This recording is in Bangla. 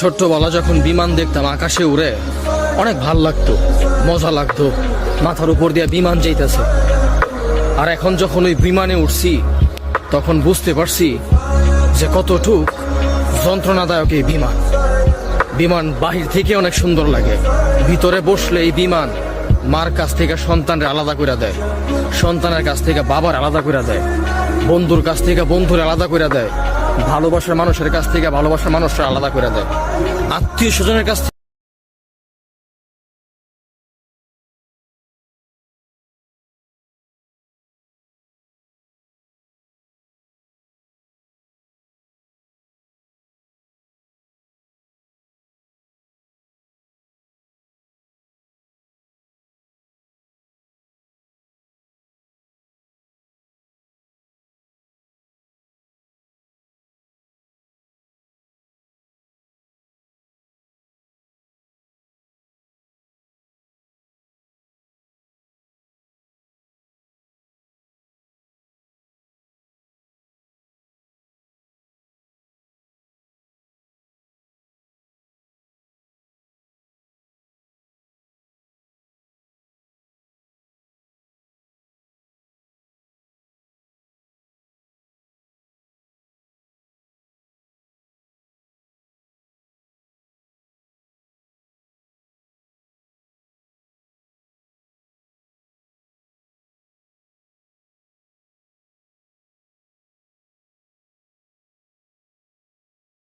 ছোট্টবেলা যখন বিমান দেখতাম, আকাশে উড়ে, অনেক ভালো লাগতো, মজা লাগতো, মাথার উপর দিয়ে বিমান যাইতেছে। আর এখন যখন ওই বিমানে উঠছি, তখন বুঝতে পারছি যে কতটুক যন্ত্রণাদায়ক এই বিমান। বিমান বাহির থেকে অনেক সুন্দর লাগে। ভিতরে বসলে এই বিমান মার কাছ থেকে সন্তানের আলাদা করে দেয়, সন্তানের কাছ থেকে বাবার আলাদা করে দেয়, বন্ধুর কাছ থেকে বন্ধুর আলাদা করে দেয়। ভালোবাসার মানুষের কাছ থেকে ভালোবাসার মানুষরা আলাদা করে দেয়। আত্মীয় স্বজনের কাছ